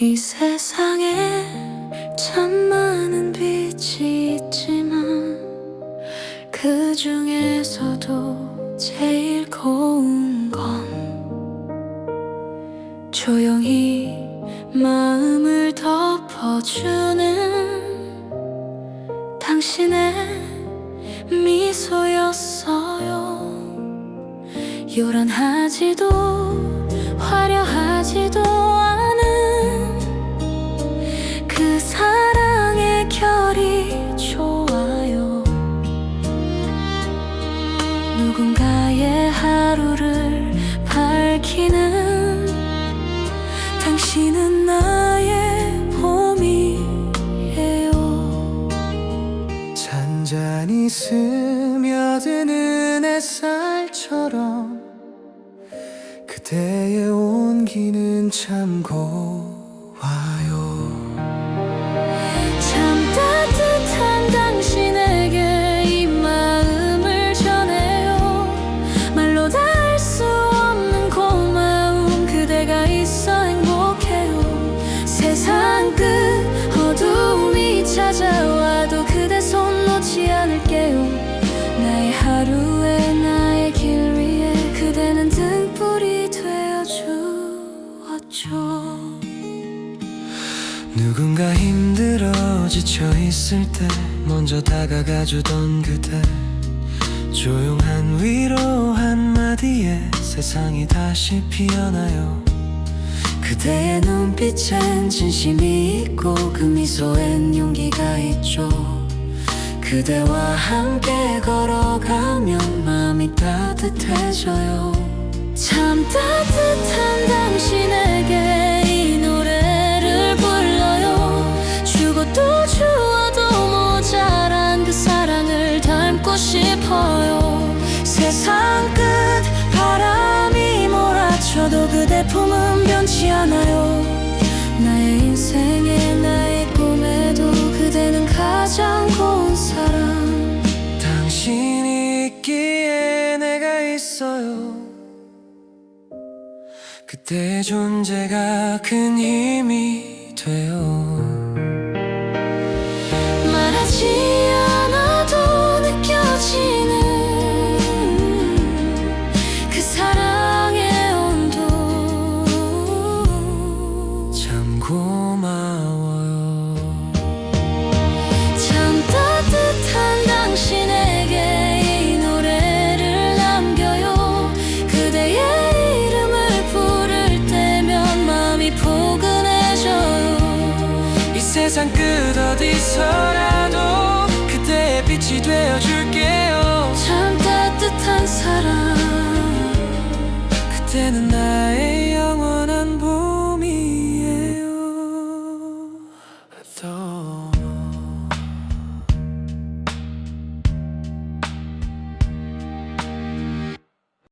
이 세상에 참 많은 빛이 있지만 그 중에서도 제일 고운 건 조용히 마음을 덮어주는 당신의 미소였어요. 요란하지도 화려하지도 않 누군가의 하루를 밝히는 당신은 나의 봄이에요. 잔잔히 스며드는 햇살처럼 그대의 온기는 참 고와요 누군가 힘들어 지쳐 있을 때 먼저 다가가 주던 그대. 조용한 위로 한마디에 세상이 다시 피어나요. 그대의 눈빛엔 진심이 있고 그 미소엔 용기가 있죠. 그대와 함께 걸어가면 마음이 따뜻해져요. 참 따뜻한 당신에게 그대의 존재가 큰 힘이 돼요 말하지 세상 끝 어디서라도 그대의 빛이 되어줄